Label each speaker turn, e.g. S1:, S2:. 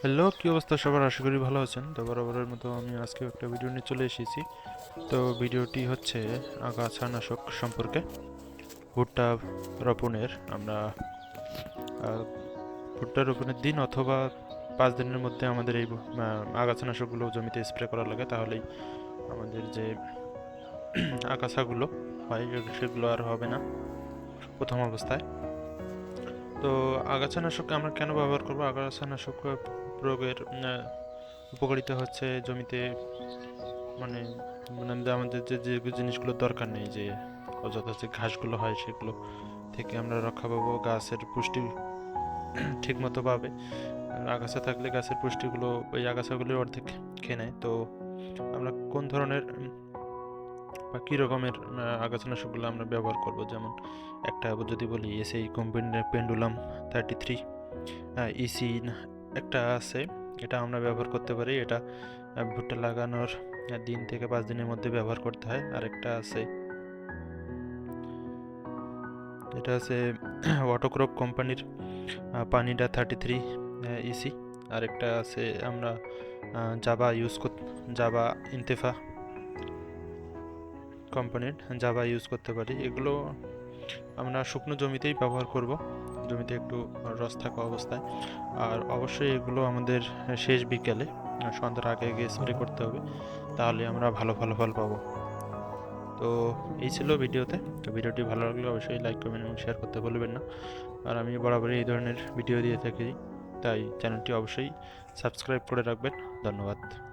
S1: Hello কী অবস্থা সবার? আশা করি ভালো আছেন। তো বরাবরের মতো আমি আজকে একটা ভিডিও নিয়ে চলে এসেছি। তো ভিডিওটি হচ্ছে আগাছা নাশক সম্পর্কে। ভুট্টা রোপণের আমরা ভুট্টা রোপণের দিন অথবা পাঁচ দিনের মধ্যে আমাদের এই আহ, আগাছা নাশকগুলো জমিতে স্প্রে করা লাগে। তাহলেই আমাদের যে আগাছাগুলো হয় সেগুলো আর হবে না প্রথম অবস্থায়। তো আগাছানাশক আমরা কেন ব্যবহার করব? আগাছানাশক প্রয়োগের উপকারিতা হচ্ছে জমিতে মানে মানে আমাদের যে যে জিনিসগুলো দরকার নেই, যে অযথা যে ঘাসগুলো হয় সেগুলো থেকে আমরা রক্ষা পাবো। গাছের পুষ্টি ঠিক মতো পাবে আগাছা থাকলে গাছের পুষ্টিগুলো, ওই আগাছাগুলোর অর্ধেক খেয়ে নেয়। তো আমরা কোন ধরনের বা কী রকমের আগাছানাশকগুলো আমরা ব্যবহার করব? যেমন একটা যদি বলি এসএই কোম্পানির পেন্ডুলাম থার্টি থ্রি ইসি একটা আছে, এটা আমরা ব্যবহার করতে পারি। এটা ভুট্টা লাগানোর দিন থেকে পাঁচ দিনের মধ্যে ব্যবহার করতে হয়। আরেকটা আছে, এটা আছে ওয়াটোক্রপ কোম্পানির পানিটা থার্টি থ্রি ইসি। আরেকটা আছে আমরা জাবা ইউজ কর, জাবা ইন্তেফা কোম্পানির জাবা ইউজ করতে পারি। এগুলো আমরা শুকনো জমিতেই ব্যবহার করব। জমিতে একটু রস থাকা অবস্থায়। আর অবশ্যই এগুলো আমাদের শেষ বিকেলে, সন্ধ্যার আগে আগে স্প্রে করতে হবে। তাহলে আমরা ভালো ফলাফল পাবো। তো এই ছিল ভিডিওতে। তো ভিডিওটি ভালো লাগলে অবশ্যই লাইক কমেন্ট এবং শেয়ার করতে ভুলবেন না। আর আমি বরাবরই এই ধরনের ভিডিও দিয়ে থাকি। তাই চ্যানেলটি অবশ্যই সাবস্ক্রাইব করে রাখবেন। ধন্যবাদ।